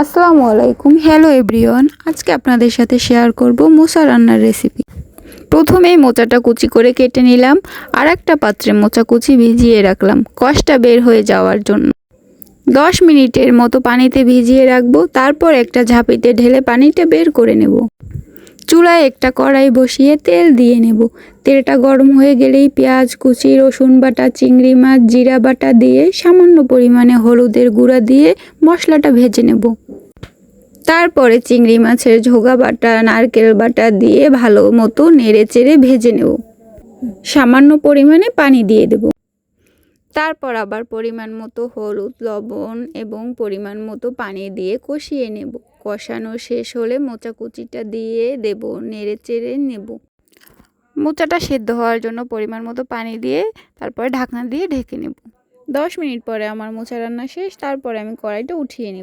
আসসালামু আলাইকুম। Hello everyone আজকে আপনাদের সাথে শেয়ার করব মোচা রান্নার রেসিপি প্রথমেই মোচাটা কুচি করে কেটে নিলাম আর একটা পাত্রে মোচা কুচি ভিজিয়ে রাখলাম কষটা বের হয়ে যাওয়ার জন্য। দশ মিনিটের মতো পানিতে ভিজিয়ে রাখব, তারপর একটা ঝাঁপিতে ঢেলে পানিটা বের করে নেব। চুলায় একটা কড়াই বসিয়ে তেল দিয়ে নেব। তেলটা গরম হয়ে গেলেই পেঁয়াজ, কুচি, রসুন বাটা, চিংড়ি মাছ, জিরা বাটা দিয়ে সামান্য পরিমাণে হলুদের গুঁড়া দিয়ে মশলাটা ভেজে নেব। তারপরে চিংড়ি মাছের ঝোগা বাটা, নারকেল বাটা দিয়ে ভালো মতো নেড়ে চেড়ে ভেজে নেব। সামান্য পরিমাণে পানি দিয়ে দেব। তারপর আবার পরিমাণ মতো হলুদ, লবণ এবং পরিমাণ মতো পানি দিয়ে কষিয়ে নেব। কষানো শেষ হলে মোচা কুচিটা দিয়ে দেব, নেড়ে চেড়ে নেব। মোচাটা সেদ্ধ হওয়ার জন্য পরিমাণ মতো পানি দিয়ে তারপরে ঢাকনা দিয়ে ঢেকে নেব। দশ মিনিট পরে আমার মোচা রান্না শেষ, তারপরে আমি কড়াইটা উঠিয়ে নেব।